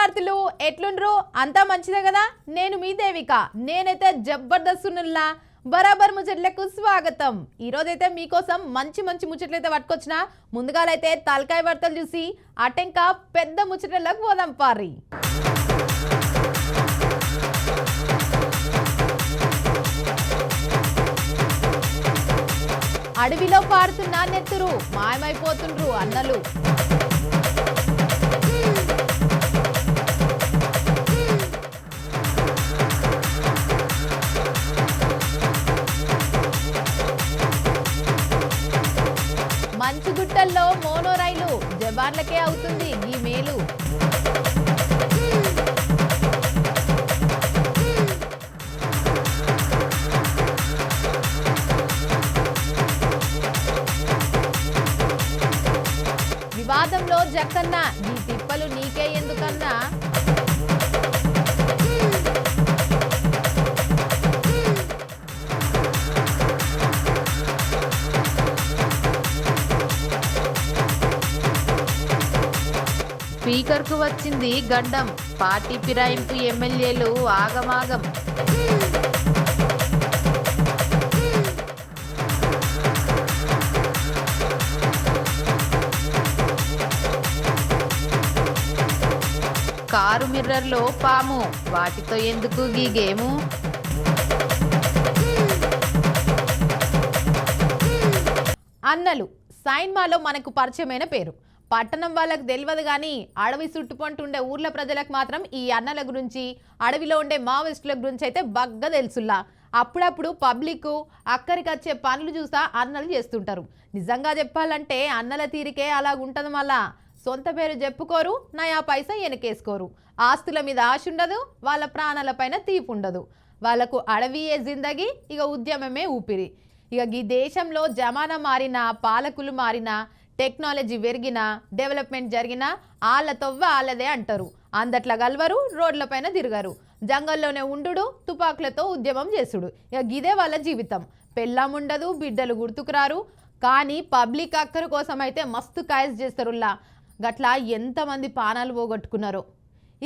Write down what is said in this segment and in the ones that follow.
విద్యార్థులు ఎట్లుండ్రు? అంతా మంచిదే కదా? నేను మీ దేవిక. నేనైతే జబర్దస్త్ ఉన్నలా బరాబర్ ముచ్చట్లకు స్వాగతం. ఈరోజైతే మీకోసం మంచి మంచి ముచ్చట్లయితే పట్టుకొచ్చిన. ముందుగాలైతే తలకాయ వార్తలు చూసి అటెంక పెద్ద ముచ్చట్లకు పోదాం పారి. అడవిలో పారుతున్న నెత్తురు మాయమైపోతుండ్రు అన్నలు. జబాన్లకే అవుతుంది స్పీకర్కు వచ్చింది గండం. పార్టీ ఫిరాయింపు ఎమ్మెల్యేలు ఆగమాగం. కారు మిర్రర్లో పాము. వాటితో ఎందుకు ఈ గేము? అన్నలు. సైన్మాలో మనకు పరిచయమైన పేరు. పట్టణం వాళ్ళకు తెలియదు కానీ అడవి చుట్టుపంటు ఉండే ఊర్ల ప్రజలకు మాత్రం ఈ అన్నల గురించి అడవిలో ఉండే మావోయిస్టుల గురించి అయితే బగ్గ తెలుసులా అప్పుడప్పుడు పబ్లిక్ అక్కడికి వచ్చే పనులు చూసా అన్నలు చేస్తుంటారు. నిజంగా చెప్పాలంటే అన్నల తీరికే అలాగుంటుంది మళ్ళా. సొంత పేరు చెప్పుకోరు నయా పైసా వెనకేసుకోరు ఆస్తుల మీద ఆశ ఉండదు వాళ్ళ ప్రాణాలపైన తీపు తీపి ఉండదు. వాళ్ళకు అడవియే జిందగి ఇక ఉద్యమమే ఊపిరి. ఇక ఈ దేశంలో జమానా మారినా పాలకులు మారినా టెక్నాలజీ పెరిగినా డెవలప్మెంట్ జరిగినా ఆళ్ళ తొవ్వ ఆళ్ళదే అంటారు. అందట్లా గల్వరు రోడ్లపైన తిరగరు. జంగల్లోనే ఉండుడు తుపాకులతో ఉద్యమం చేసుడు. ఇక గిదే వాళ్ళ జీవితం. పెళ్ళముండదు ఉండదు బిడ్డలు గుర్తుకురారు కానీ పబ్లిక్ అక్కర కోసం అయితే మస్తు కాయస్ చేస్తారులా గట్లా ఎంతమంది పానాలు పోగొట్టుకున్నారో.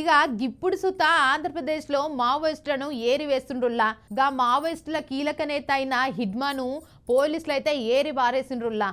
ఇక గిప్పుడు సుత ఆంధ్రప్రదేశ్లో మావోయిస్టులను ఏరివేస్తుండ్రుల్లా గా మావోయిస్టుల కీలక నేత అయిన హిడ్మాను పోలీసులు అయితే ఏరి బారేసిండ్రుల్లా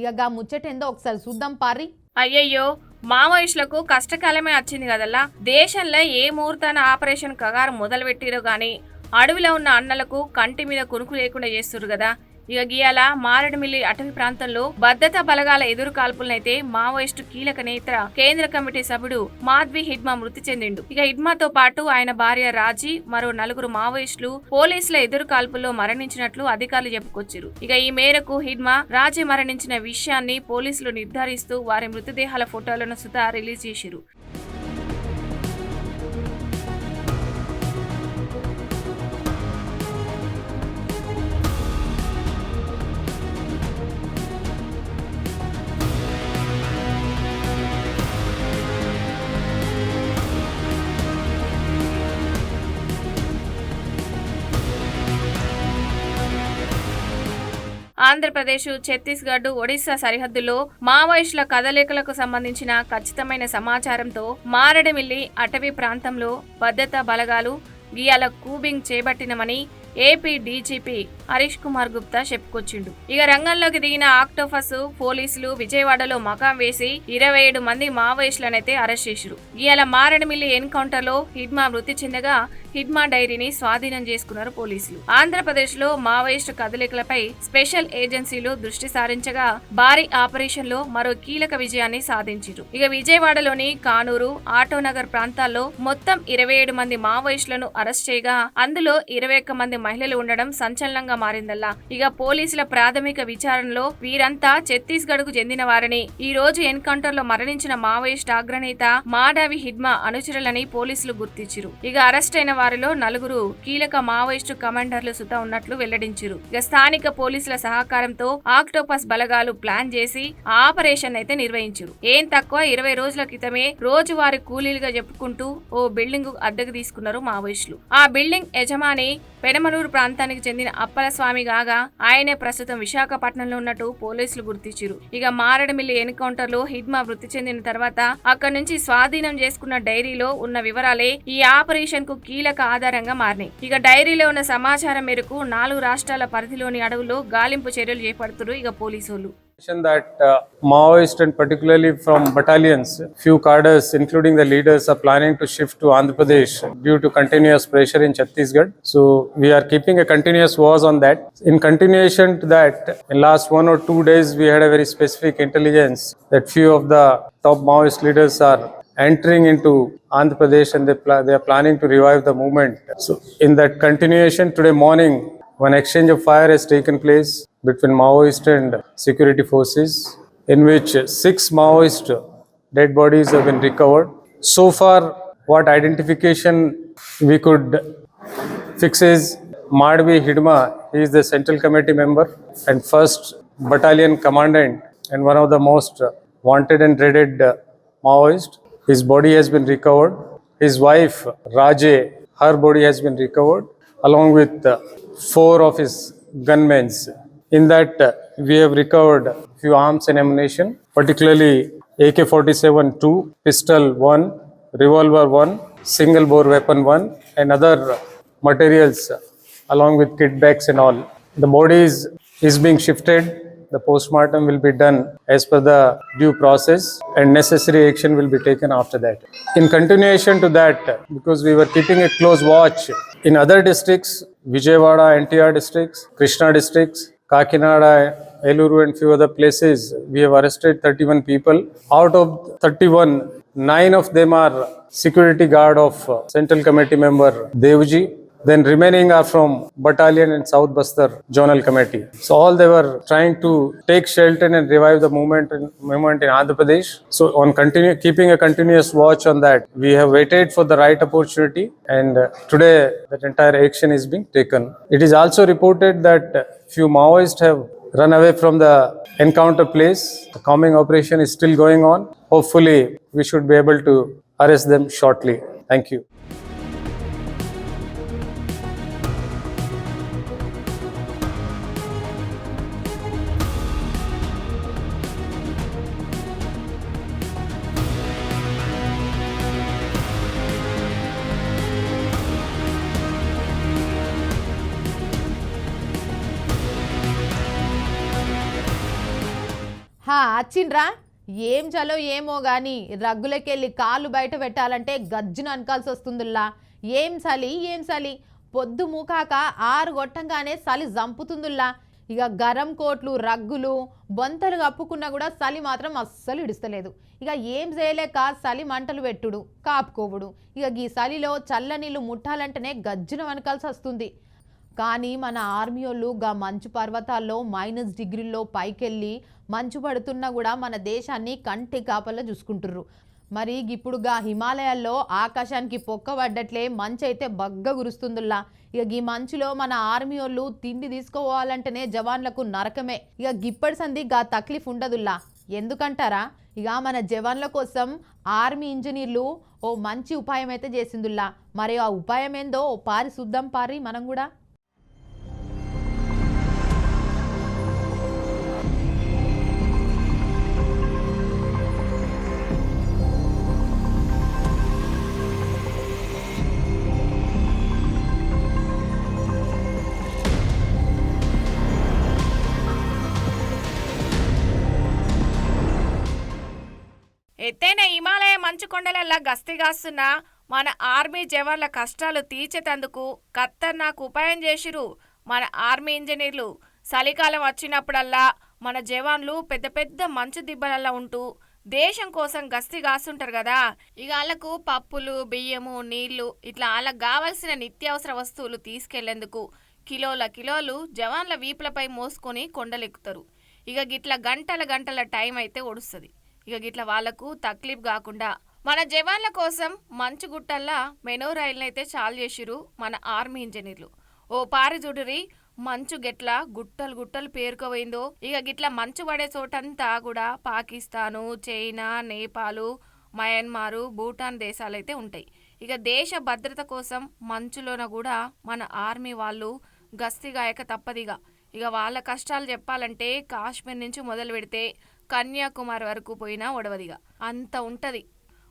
ఇక గా ముచ్చటేందో ఒకసారి చూద్దాం పారి. అయ్యయ్యో మావోయిస్టులకు కష్టకాలమే వచ్చింది కదల్లా. దేశంలో ఏ ముహూర్తాన ఆపరేషన్ కగారు మొదలు పెట్టిరో గాని అడవిలో ఉన్న అన్నలకు కంటి మీద కునుకు లేకుండా చేస్తురు కదా. ఇక గీయాల మారేడుమిల్లి అటవీ ప్రాంతంలో భద్రతా బలగాల ఎదురు కాల్పులనైతే మావోయిస్టు కీలక నేత కేంద్ర కమిటీ సభ్యుడు మాధ్వి హిడ్మా మృతి చెందిండు. ఇక హిడ్మాతో పాటు ఆయన భార్య రాజీ మరో నలుగురు మావోయిస్టులు పోలీసుల ఎదురు కాల్పుల్లో మరణించినట్లు అధికారులు చెప్పుకొచ్చారు. ఇక ఈ మేరకు హిడ్మా రాజీ మరణించిన విషయాన్ని పోలీసులు నిర్ధారిస్తూ వారి మృతదేహాల ఫోటోలను సుతా రిలీజ్ చేశారు. ఆంధ్రప్రదేశ్ ఛత్తీస్గఢ్ ఒడిశా సరిహద్దులో మావోయిస్టుల కదలికలకు సంబంధించిన ఖచ్చితమైన సమాచారంతో మారడమిల్లి అటవీ ప్రాంతంలో భద్రతా బలగాలు గియాల కూబింగ్ చేపట్టినమని ఏపీ డీజీపీ హరీష్ కుమార్ గుప్తా చెప్పుకొచ్చిండు. ఇక రంగంలోకి దిగిన ఆక్టోఫస్ పోలీసులు విజయవాడలో మకాం వేసి ఇరవై ఏడు మంది మావోయిస్టులనైతే అరెస్ట్ చేసిరు ఇవాళ మారేడుమిల్లి ఎన్కౌంటర్లో హిడ్మా మృతి చెందగా హిడ్మా డైరీని స్వాధీనం చేసుకున్నారు పోలీసులు. ఆంధ్రప్రదేశ్లో మావోయిస్టు కదలికలపై స్పెషల్ ఏజెన్సీలు దృష్టి సారించగా భారీ ఆపరేషన్లో మరో కీలక విజయాన్ని సాధించారు ఇక విజయవాడలోని కానూరు ఆటోనగర్ ప్రాంతాల్లో మొత్తం ఇరవై ఏడు మంది మావోయిస్టులను అరెస్ట్ చేయగా అందులో ఇరవై ఒక్క మంది మహిళలు ఉండడం సంచలనంగా మారిందల్లా. ఇక పోలీసుల ప్రాథమిక విచారణలో వీరంతా ఛత్తీస్గఢ్కు చెందిన వారని. ఈ రోజు ఎన్కౌంటర్లో మరణించిన మావోయిస్ట్ అగ్రనేత మాడావి హిడ్మా అనుచరులని పోలీసులు గుర్తించారు. ఇక అరెస్ట్ అయిన వారిలో నలుగురు కీలక మావోయిస్టు కమాండర్లు సుత ఉన్నట్లు వెల్లడించారు. ఇక స్థానిక పోలీసుల సహకారంతో ఆక్టోపస్ బలగాలు ప్లాన్ చేసి ఆపరేషన్ అయితే నిర్వహించారు. ఏం తక్కువ ఇరవై రోజుల క్రితమే రోజువారి కూలీలుగా చెప్పుకుంటూ ఓ బిల్డింగ్ అద్దెకు తీసుకున్నారు మావోయిస్టులు. ఆ బిల్డింగ్ యజమాని పెనమ చిక్మనూరు ప్రాంతానికి చెందిన అప్పల స్వామి కాగా ఆయనే ప్రస్తుతం విశాఖపట్నంలో ఉన్నట్టు పోలీసులు గుర్తించారు ఇక మారేడుమిల్లి ఎన్కౌంటర్లో హిద్మా వృత్తి చెందిన తర్వాత అక్కడి నుంచి స్వాధీనం చేసుకున్న డైరీలో ఉన్న వివరాలే ఈ ఆపరేషన్కు కీలక ఆధారంగా మారినాయి. ఇక డైరీలో ఉన్న సమాచారం మేరకు నాలుగు రాష్ట్రాల పరిధిలోని అడవుల్లో గాలింపు చర్యలు చేపడుతున్నారు ఇక పోలీసులు that uh, Maoist and particularly from battalions, few cadres, including the leaders, are planning to shift to Andhra Pradesh due to continuous pressure in Chhattisgarh. So we are keeping a continuous watch on that. In continuation to that, in last one or two days, we had a very specific intelligence that few of the top Maoist leaders are entering into Andhra Pradesh and they, they are planning to revive the movement. So in that continuation, today morning, one exchange of fire has taken place between Maoist and security forces, in which six Maoist dead bodies have been recovered. So far, what identification we could fix is Madhvi Hidma, he is the central committee member and first battalion commandant and one of the most wanted and dreaded Maoist. His body has been recovered. His wife, Raje, her body has been recovered along with four of his gunmen. In that, we have recovered few arms and ammunition, particularly AK-47 2, pistol 1, revolver 1, single bore weapon 1, and other materials along with kit bags and all. The body is, is being shifted. The postmortem will be done as per the due process and necessary action will be taken after that. In continuation to that, because we were keeping a close watch in other districts, Vijayawada, NTR districts, Krishna districts, Kakinada, Eluru and few other places, we have arrested 31 people. Out of 31, nine of them are security guard of uh, Central Committee member Devji. Then remaining are from battalion and South Bastar Zonal Committee. So all they were trying to take shelter and revive the movement in, movement in Andhra Pradesh. So on continue, keeping a continuous watch on that, we have waited for the right opportunity and uh, today that entire action is being taken. It is also reported that few Maoists have run away from the encounter place. The calming operation is still going on. Hopefully, we should be able to arrest them shortly. Thank you. వచ్చిండ్రా ఏం చలో ఏమో గాని రగ్గులకెళ్ళి కాళ్ళు బయట పెట్టాలంటే గజ్జున అనకాల్సి వస్తుందిలా ఏం చలి ఏం చలి. పొద్దు మూకాక ఆరు కొట్టంగానే చలి జంపుతుందిలా ఇక గరం కోట్లు రగ్గులు బొంతలు కప్పుకున్నా కూడా చలి మాత్రం అస్సలు ఇడుస్తలేదు. ఇక ఏం చేయలేక చలి మంటలు పెట్టుడు కాపుకోవుడు. ఇక ఈ చలిలో చల్ల నీళ్ళు ముట్టాలంటేనే గజ్జున వనకాల్సి వస్తుంది. కానీ మన ఆర్మీ వాళ్ళు గా మంచు పర్వతాల్లో మైనస్ డిగ్రీల్లో పైకెళ్ళి మంచు పడుతున్నా కూడా మన దేశాన్ని కంటి కాపలా చూసుకుంటుర్రు. మరి ఇప్పుడు గా హిమాలయాల్లో ఆకాశానికి పొక్క పడ్డట్లే మంచు అయితే బగ్గ గురుస్తుందిలా ఇక ఈ మంచులో మన ఆర్మీ వాళ్ళు తిండి తీసుకోవాలంటేనే జవాన్లకు నరకమే. ఇక గిప్పటి సంధి గా తక్లీఫ్ ఉండదుల్లా. ఎందుకంటారా? ఇక మన జవాన్ల కోసం ఆర్మీ ఇంజనీర్లు ఓ మంచి ఉపాయం అయితే చేసిందిలా మరి ఆ ఉపాయం ఏందో ఓ పారి శుద్ధం పారి మనం కూడా. ఎత్తైన హిమాలయ మంచు కొండలల్లా గస్తీగాస్తున్న మన ఆర్మీ జవాన్ల కష్టాలు తీర్చేటందుకు నాకు ఉపాయం చేసిరు. మన ఆర్మీ ఇంజనీర్లు చలికాలం వచ్చినప్పుడల్లా మన జవాన్లు పెద్ద పెద్ద మంచు దిబ్బలల్లా ఉంటూ దేశం కోసం గస్తీ కాస్తుంటారు కదా. ఇక వాళ్ళకు పప్పులు బియ్యము నీళ్ళు ఇట్లా వాళ్ళకు కావలసిన నిత్యావసర వస్తువులు తీసుకెళ్ళేందుకు కిలోల కిలోలు జవాన్ల వీపులపై మోసుకొని కొండలెక్కుతారు. ఇక గిట్ల గంటల గంటల టైం అయితే ఒడుస్తుంది. ఇక గిట్ల వాళ్ళకు తక్లీఫ్ కాకుండా మన జవాన్ల కోసం మంచు గుట్టల్లా మెనో రైల్ని అయితే చాలు చేసిరు మన ఆర్మీ ఇంజనీర్లు. ఓ పారి చూడరి మంచు గెట్ల గుట్టలు గుట్టలు పేరుకోపోయిందో ఇక గిట్ల మంచు పడే చోటంతా కూడా పాకిస్తాను చైనా నేపాలు మయన్మారు భూటాన్ దేశాలైతే ఉంటాయి. ఇక దేశ భద్రత కోసం మంచులోన కూడా మన ఆర్మీ వాళ్ళు గస్తీగాయక తప్పదిగా. ఇక వాళ్ళ కష్టాలు చెప్పాలంటే కాశ్మీర్ నుంచి మొదలు పెడితే కన్యాకుమారి వరకు పోయినా ఒడవదిగా. అంత ఉంటది.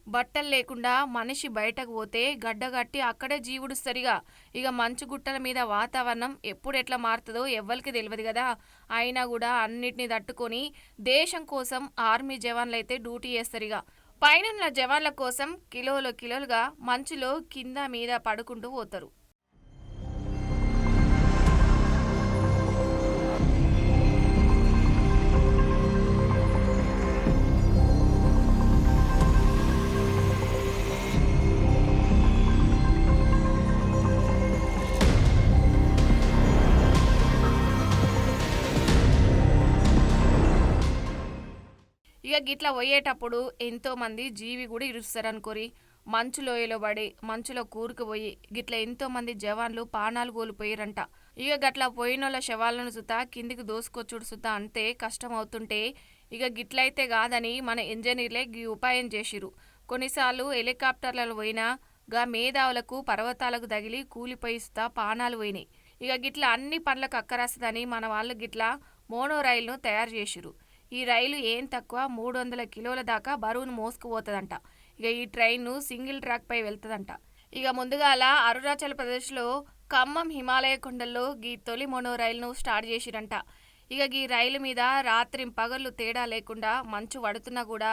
బట్టలు లేకుండా మనిషి బయటకు పోతే గడ్డగట్టి అక్కడే జీవుడు సరిగా. ఇక మంచు గుట్టల మీద వాతావరణం ఎప్పుడు ఎట్లా మారుతుందో ఎవ్వరికి తెలియదు కదా. అయినా కూడా అన్నిటిని తట్టుకొని దేశం కోసం ఆర్మీ జవాన్లు అయితే డ్యూటీ చేస్తారుగా. పైనున్న జవాన్ల కోసం కిలోలు కిలోలుగా మంచులో కింద మీద పడుకుంటూ పోతారు. ఇక గిట్లా పోయేటప్పుడు ఎంతోమంది జీవి కూడా ఇరుస్తారు అనుకోరి మంచు లోయలో పడి మంచులో కూరుకుపోయి గిట్ల ఎంతోమంది జవాన్లు పానాలు కోల్పోయారంట. ఇక గట్ల పోయినోళ్ళ శవాలను సుతా కిందికి దోసుకొచ్చుడు సుతా అంతే కష్టం అవుతుంటే ఇక గిట్లయితే కాదని మన ఇంజనీర్లే గీ ఉపాయం చేసిరు కొన్నిసార్లు హెలికాప్టర్లలో పోయినా గా మేధావులకు పర్వతాలకు తగిలి కూలిపోయిస్తా పానాలు పోయినాయి. ఇక గిట్ల అన్ని పనులకు అక్కరాస్తుందని మన వాళ్ళు గిట్ల మోనో రైలును తయారు చేసిరు ఈ రైలు ఏం తక్కువ? మూడు వందల కిలోల దాకా బరువును మోసుకుపోతుందంట. ఇక ఈ ట్రైన్ను సింగిల్ ట్రాక్ పై వెళ్తుందంట. ఇక ముందుగాల అరుణాచల్ ప్రదేశ్లో ఖమ్మం హిమాలయ కొండల్లో గీ తొలి మోనో రైలును స్టార్ట్ చేసిరంట. ఇక ఈ రైలు మీద రాత్రి పగళ్ళు తేడా లేకుండా మంచు పడుతున్నా కూడా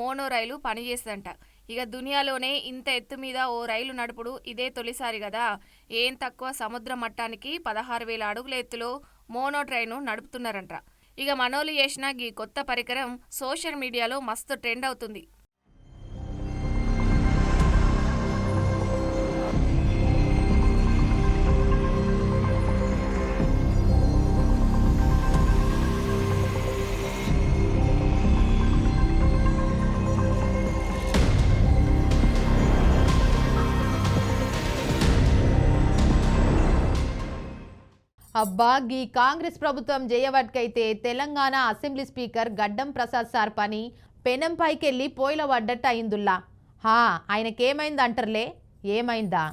మోనో రైలు పనిచేస్తుందంట. ఇక దునియాలోనే ఇంత ఎత్తు మీద ఓ రైలు నడుపుడు ఇదే తొలిసారి కదా ఏం తక్కువ? సముద్ర మట్టానికి పదహారు వేల అడుగుల ఎత్తులో మోనో ట్రైను నడుపుతున్నారంట. ఇక మనోలు చేసిన ఈ కొత్త పరికరం సోషల్ మీడియాలో మస్తు ట్రెండ్ అవుతుంది. అబ్బా గీ కాంగ్రెస్ ప్రభుత్వం చేయవట్కైతే తెలంగాణ అసెంబ్లీ స్పీకర్ గడ్డం ప్రసాద్ సార్ పని పెనం పైకెళ్ళి పోయిల పడ్డట్టు అయిందుల్లా. హా ఆయనకేమైంది ఏమైందా?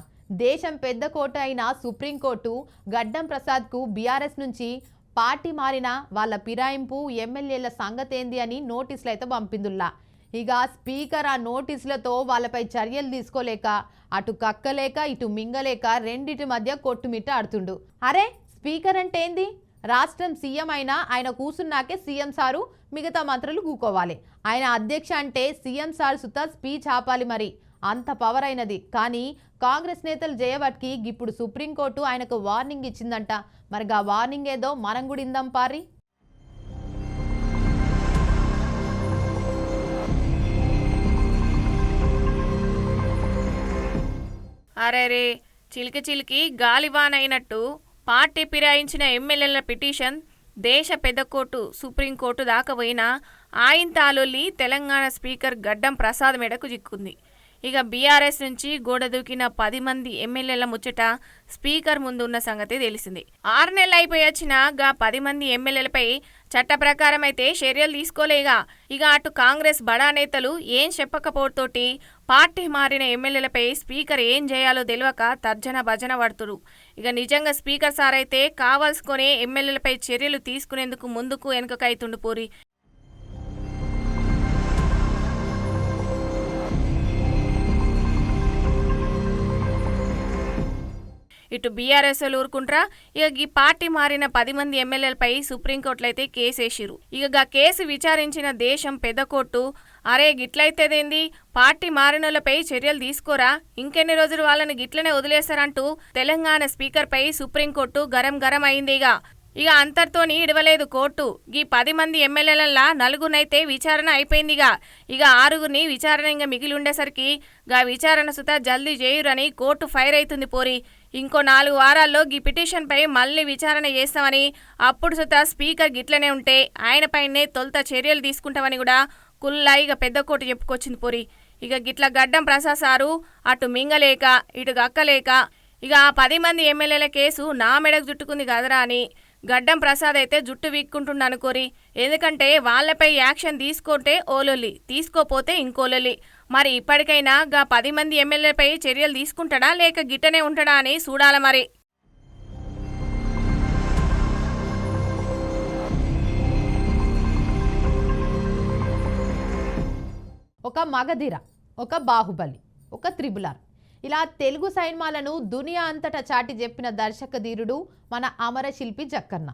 దేశం పెద్ద కోర్టు అయిన సుప్రీంకోర్టు గడ్డం ప్రసాద్కు బీఆర్ఎస్ నుంచి పార్టీ మారిన వాళ్ళ పిరాయింపు ఎమ్మెల్యేల సంగతేంది అని నోటీసులు అయితే పంపిందుల్లా. ఇక స్పీకర్ ఆ నోటీసులతో వాళ్ళపై చర్యలు తీసుకోలేక అటు కక్కలేక ఇటు మింగలేక రెండిటి మధ్య కొట్టుమిట్ట ఆడుతుండు అరే స్పీకర్ అంటే ఏంది రాష్ట్రం సీఎం అయినా ఆయన కూసున్నాకే సీఎం సారు మిగతా మంత్రులు కూకోవాలి ఆయన అధ్యక్ష అంటే సీఎం సార్ సుతా స్పీచ్ ఆపాలి మరి. అంత పవర్ అయినది. కానీ కాంగ్రెస్ నేతలు చేయబట్కి ఇప్పుడు సుప్రీంకోర్టు ఆయనకు వార్నింగ్ ఇచ్చిందంట. మరి ఆ వార్నింగ్ ఏదో మనం కూడా ఇందాం పారి. అరే రే చిలికి చిలికి గాలివానైనట్టు పార్టీ ఫిరాయించిన ఎమ్మెల్యేల పిటిషన్ దేశ పెద్ద కోర్టు సుప్రీంకోర్టు దాకా పోయినా ఆయన తెలంగాణ స్పీకర్ గడ్డం ప్రసాద్ మెడకు చిక్కుంది. ఇక బీఆర్ఎస్ నుంచి గోడ దూకిన పది మంది ఎమ్మెల్యేల ముచ్చట స్పీకర్ ముందు ఉన్న సంగతి తెలిసింది. ఆరు నెలలు అయిపోయి వచ్చిన గా పది మంది ఎమ్మెల్యేలపై చట్ట ప్రకారం అయితే చర్యలు తీసుకోలేగా. ఇక అటు కాంగ్రెస్ బడా నేతలు ఏం చెప్పకపోతోటి పార్టీ మారిన ఎమ్మెల్యేలపై స్పీకర్ ఏం చేయాలో తెలియక తర్జన భజన పడుతురు. ఇక నిజంగా స్పీకర్ సార్ అయితే కావాల్సుకునే ఎమ్మెల్యేలపై చర్యలు తీసుకునేందుకు ముందుకు వెనుకకైతుండు పూరి ఇటు బీఆర్ఎస్ ఊరుకుంట్రా. ఇక ఈ పార్టీ మారిన పది మంది ఎమ్మెల్యేలపై సుప్రీంకోర్టులో అయితే కేసు వేసిరు ఇక గా కేసు విచారించిన దేశం పెద్ద కోర్టు అరే గిట్లయితేదేంది పార్టీ మారినోళ్ళపై చర్యలు తీసుకోరా? ఇంకెన్ని రోజులు వాళ్ళని గిట్లనే వదిలేస్తారంటూ తెలంగాణ స్పీకర్పై సుప్రీంకోర్టు గరం గరం అయిందిగా ఇక అంతర్తోని ఇడవలేదు కోర్టు. ఈ పది మంది ఎమ్మెల్యేలల్లా నలుగునైతే విచారణ అయిపోయిందిగా ఇక. ఆరుగురిని విచారణ ఇంకా మిగిలి ఉండేసరికి గా విచారణ సుత జల్దీ చేయురని కోర్టు ఫైర్ అవుతుంది పోరి. ఇంకో నాలుగు వారాల్లో ఈ పిటిషన్పై మళ్ళీ విచారణ చేస్తామని అప్పుడు సుత స్పీకర్ గిట్లనే ఉంటే ఆయనపైనే తొలుత చర్యలు తీసుకుంటామని కూడా కుల్లాయిగా పెద్ద కోటి చెప్పుకొచ్చింది పూరి. ఇక గిట్ల గడ్డం ప్రసాద్ సారు అటు మింగలేక ఇటు గక్కలేక ఇక ఆ పది మంది ఎమ్మెల్యేల కేసు నా మెడకు జుట్టుకుంది కదరా అని గడ్డం ప్రసాద్ అయితే జుట్టు వీక్కుంటుండనుకోరి ఎందుకంటే వాళ్ళపై యాక్షన్ తీసుకుంటే ఓలొల్లి తీసుకోపోతే ఇంకోలొల్లి. మరి ఇప్పటికైనా గా పది మంది ఎమ్మెల్యేపై చర్యలు తీసుకుంటాడా లేక గిట్టనే ఉంటాడా అని చూడాల మరి. ఒక మగధీర ఒక బాహుబలి ఒక త్రిబులార్. ఇలా తెలుగు సైన్మాలను దునియా అంతటా చాటి చెప్పిన దర్శక ధీరుడు మన అమరశిల్పి జక్కన్న.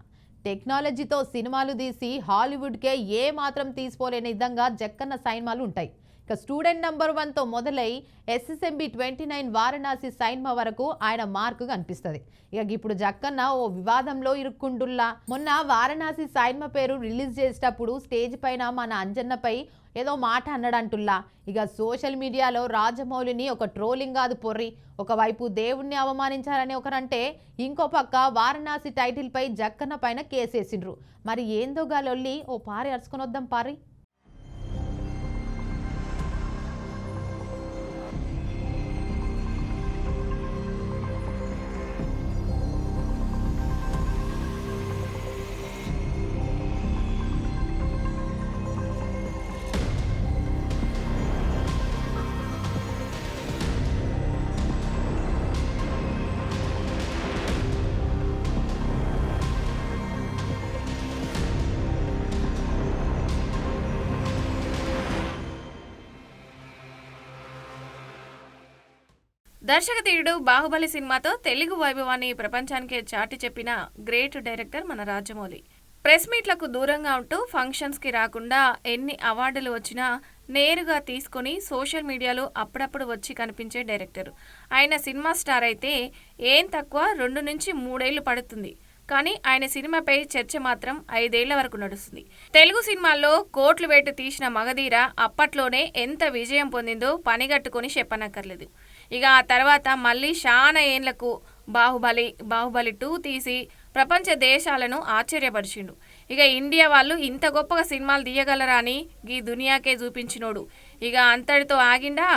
టెక్నాలజీతో సినిమాలు తీసి హాలీవుడ్కే ఏ మాత్రం తీసుకోలేని విధంగా జక్కన్న సైన్మాలు ఉంటాయి. ఇక స్టూడెంట్ నంబర్ వన్తో మొదలై SSMB twenty nine Varanasi cinema వరకు ఆయన మార్కు కనిపిస్తుంది. ఇక ఇప్పుడు జక్కన్న ఓ వివాదంలో ఇరుక్కుంటుల్లా. మొన్న వారణాసి సైన్మా పేరు రిలీజ్ చేసేటప్పుడు స్టేజ్ పైన మన అంజన్నపై ఏదో మాట అన్నాడంటుల్లా. ఇక సోషల్ మీడియాలో రాజమౌళిని ఒక ట్రోలింగ్ కాదు పొర్రి. ఒకవైపు దేవుణ్ణి అవమానించారని ఒకరంటే ఇంకో పక్క వారణాసి టైటిల్ పై జక్కన్న పైన కేసేసిండ్రు. మరి ఏందో గాలొల్లి ఓ పారి అరుచుకొని వద్దాం పారి దర్శకతీయుడు బాహుబలి సినిమాతో తెలుగు వైభవాన్ని ప్రపంచానికే చాటి చెప్పిన గ్రేట్ డైరెక్టర్ మన రాజమౌళి. ప్రెస్ మీట్లకు దూరంగా ఉంటూ ఫంక్షన్స్కి రాకుండా ఎన్ని అవార్డులు వచ్చినా నేరుగా తీసుకొని సోషల్ మీడియాలో అప్పుడప్పుడు వచ్చి కనిపించే డైరెక్టర్. ఆయన సినిమా స్టార్ అయితే ఏం తక్కువ రెండు నుంచి మూడేళ్ళు పడుతుంది. కానీ ఆయన సినిమాపై చర్చ మాత్రం ఐదేళ్ళ వరకు నడుస్తుంది. తెలుగు సినిమాల్లో కోట్లు వేటు తీసిన మగధీర అప్పట్లోనే ఎంత విజయం పొందిందో పనిగట్టుకొని చెప్పనక్కర్లేదు. ఇక ఆ తర్వాత మళ్ళీ చాలా ఏండ్లకు బాహుబలి బాహుబలి టూ తీసి ప్రపంచ దేశాలను ఆశ్చర్యపరిచిండు. ఇక ఇండియా వాళ్ళు ఇంత గొప్పగా సినిమాలు తీయగలరా అని ఈ దునియాకే చూపించినోడు. ఇక అంతటితో ఆగిండా?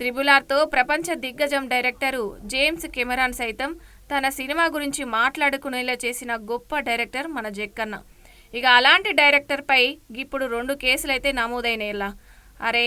త్రిబులార్తో ప్రపంచ దిగ్గజం డైరెక్టరు జేమ్స్ కెమెరాన్ సైతం తన సినిమా గురించి మాట్లాడుకునేలా చేసిన గొప్ప డైరెక్టర్ మన జక్కన్న. ఇక అలాంటి డైరెక్టర్పై ఇప్పుడు రెండు కేసులైతే నమోదైనలా అరే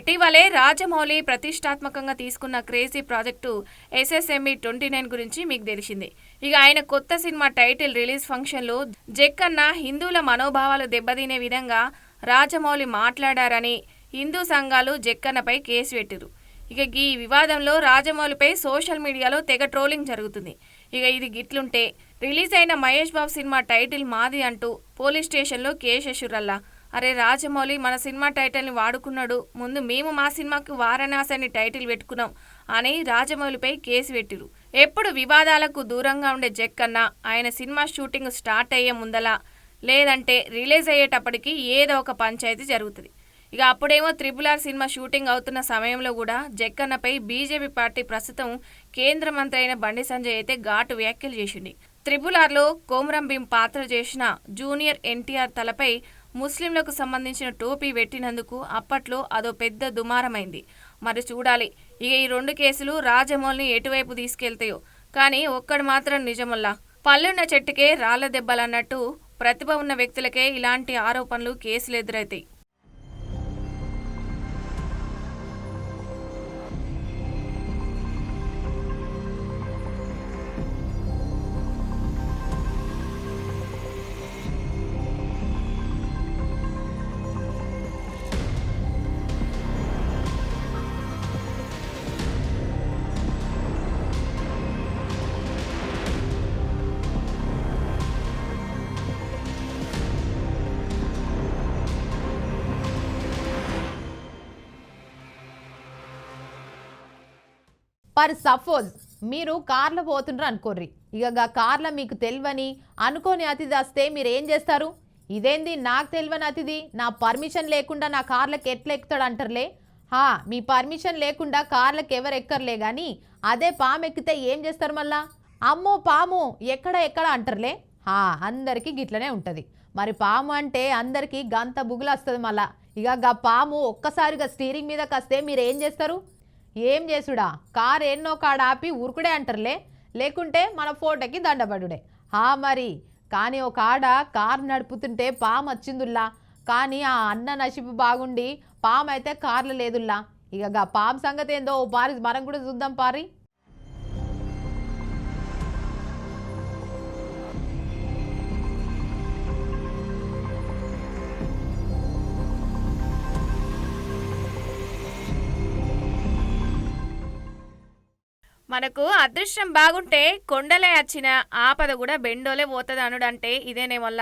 ఇటీవలే రాజమౌళి ప్రతిష్టాత్మకంగా తీసుకున్న crazy project SSME twenty nine గురించి మీకు తెలిసింది. ఇక ఆయన కొత్త సినిమా టైటిల్ రిలీజ్ ఫంక్షన్లో జక్కన్న హిందువుల మనోభావాలు దెబ్బతినే విధంగా రాజమౌళి మాట్లాడారని హిందూ సంఘాలు జక్కన్నపై కేసు పెట్టిరు ఇక ఈ వివాదంలో రాజమౌళిపై సోషల్ మీడియాలో తెగ ట్రోలింగ్ జరుగుతుంది. ఇక ఇది గిట్లుంటే రిలీజ్ అయిన మహేష్ బాబు సినిమా టైటిల్ మాది అంటూ పోలీస్ స్టేషన్లో కేసేసురల్లా అరే రాజమౌళి మన సినిమా టైటిల్ని వాడుకున్నాడు. ముందు మేము మా సినిమాకి వారణాసి అని టైటిల్ పెట్టుకున్నాం అని రాజమౌళిపై కేసు పెట్టిరు ఎప్పుడు వివాదాలకు దూరంగా ఉండే జక్కన్న ఆయన సినిమా షూటింగ్ స్టార్ట్ అయ్యే ముందలా లేదంటే రిలీజ్ అయ్యేటప్పటికి ఏదో ఒక పంచాయతీ జరుగుతుంది. ఇక అప్పుడేమో త్రిపుల్ ఆర్ సినిమా షూటింగ్ అవుతున్న సమయంలో కూడా జక్కన్నపై బీజేపీ పార్టీ ప్రస్తుతం కేంద్ర మంత్రి అయిన బండి సంజయ్ అయితే ఘాటు వ్యాఖ్యలు చేసింది. త్రిపుల్ ఆర్లో కోమరం భీం పాత్ర చేసిన జూనియర్ ఎన్టీఆర్ తలపై ముస్లింలకు సంబంధించిన టోపీ పెట్టినందుకు అప్పట్లో అదో పెద్ద దుమారమైంది. మరి చూడాలి ఇక ఈ రెండు కేసులు రాజమౌళిని ఎటువైపు తీసుకెళ్తాయో. కానీ ఒక్కడు మాత్రం నిజమల్లా. పళ్ళున్న చెట్టుకే రాళ్ళ దెబ్బలన్నట్టు ప్రతిభ ఉన్న వ్యక్తులకే ఇలాంటి ఆరోపణలు కేసులు ఎదురవుతాయి ఫర్ సపోజ్ మీరు కార్లో పోతుండ్రు అనుకోర్రి. ఇక కార్లో మీకు తెలియని అనుకోని అతిథి వస్తే మీరు ఏం చేస్తారు? ఇదేంది నాకు తెలియని అతిథి? నా పర్మిషన్ లేకుండా నా కార్లకు ఎట్లా ఎక్కుతాడు అంటారులే హా మీ పర్మిషన్ లేకుండా కార్లకు ఎవరు ఎక్కర్లే కానీ అదే పాము ఎక్కితే ఏం చేస్తారు మళ్ళా? అమ్మో పాము ఎక్కడ ఎక్కడ అంటారులే? హా అందరికీ గిట్లనే ఉంటుంది. మరి పాము అంటే అందరికీ గంత బుగులు వస్తుంది మళ్ళా. ఇక గా పాము ఒక్కసారిగా స్టీరింగ్ మీదకి వస్తే మీరు ఏం చేస్తారు? ఏం చేసుడా? కార్ ఎన్నో కాడ ఆపి ఉరుకుడే అంటారులే. లేకుంటే మన ఫోటోకి దండబడుడే. హా మరి కానీ ఒక ఆడ కార్ నడుపుతుంటే పాము వచ్చిందుల్లా? కానీ ఆ అన్న నషిపు బాగుండి పాము అయితే కార్లు లేదుల్లా? ఇక గా పాము సంగతి ఏందో ఓ పారి మనం కూడా చూద్దాం పారి. మనకు అదృష్టం బాగుంటే కొండలే వచ్చిన ఆపద కూడా బెండోలే పోతుంది అనుడంటే ఇదేనే వల్ల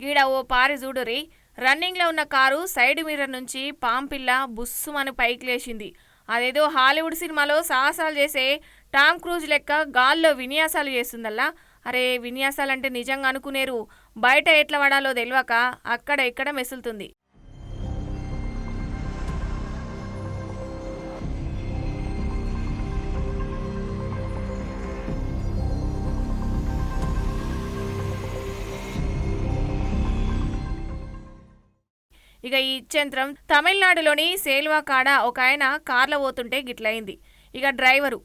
గీడ ఓ పారి చూడురి రన్నింగ్లో ఉన్న కారు సైడ్ మిర్రర్ నుంచి పాంపిల్ల బుస్సుమని పైకి లేచింది. అదేదో హాలీవుడ్ సినిమాలో సాహసాలు చేసే టామ్ క్రూజ్ లెక్క గాల్లో విన్యాసాలు చేస్తుందల్లా. అరే విన్యాసాలంటే నిజంగా అనుకునేరు. బయట ఎట్లా పడాలో తెలియక అక్కడ ఇక్కడ మెసులుతుంది. ఇక ఈ ఇచ్చంత్రం తమిళనాడులోని సేల్వా కాడ ఒక ఆయన కార్లో పోతుంటే గిట్లయింది. ఇక డ్రైవరు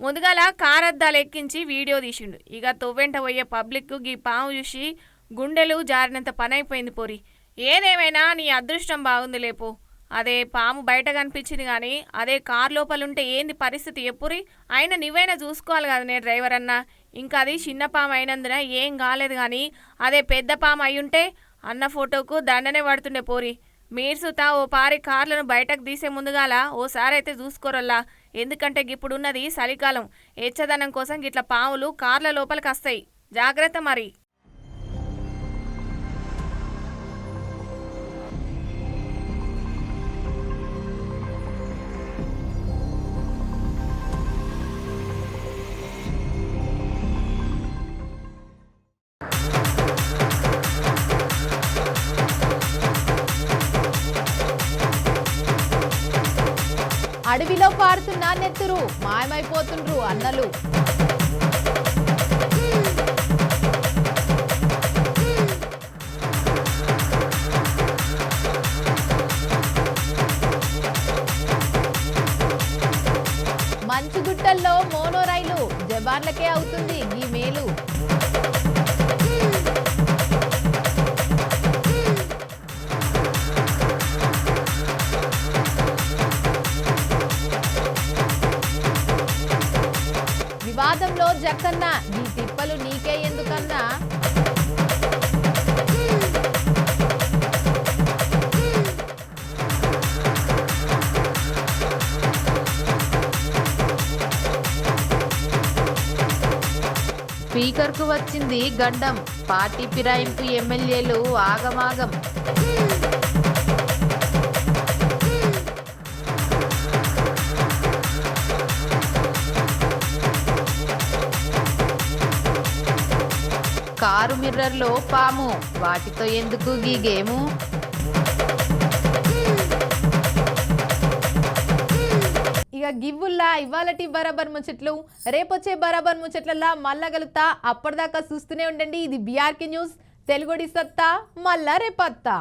ముందుగాల కార్ అద్దాలు ఎక్కించి వీడియో తీసిండు. ఇక తొవ్వెంట పోయే పబ్లిక్ గీ పాము చూసి గుండెలు జారినంత పని అయిపోయింది పోరి. ఏదేమైనా నీ అదృష్టం బాగుంది లేపో. అదే పాము బయట కనిపించింది కానీ అదే కార్ లోపలుంటే ఏంది పరిస్థితి ఎప్పురి అయినా నువ్వైనా చూసుకోవాలి కదా నే డ్రైవర్ అన్నా ఇంకా అది చిన్న పాము అయినందున ఏం కాలేదు కానీ అదే పెద్ద పాము అయ్యుంటే అన్న ఫోటోకు దండనే పడుతుండే పోరి. మీరు సుతా ఓ పారి కార్లను బయటకు తీసే ముందుగాల ఓసారైతే చూసుకోరల్లా. ఎందుకంటే ఇప్పుడున్నది చలికాలం. ఎచ్చదనం కోసం గిట్ల పాములు కార్ల లోపలికి వస్తాయి. జాగ్రత్త మరి. స్పీకర్కు వచ్చింది గండం. పార్టీ ఫిరాయింపు ఎమ్మెల్యేలు ఆగమాగం. కారు మిర్రర్లో పాము. వాటితో ఎందుకు గీ గివ్వుల్లా ఇవాళటి బరాబర్ ముచ్చట్లు. రేపొచ్చే బరాబర్ ముచ్చట్లలా మళ్ళా కలుగుతా అప్పటిదాకా చూస్తూనే ఉండండి. ఇది బీఆర్కే న్యూస్ తెలుగుడి సత్తా మళ్ళా రేపత్తా.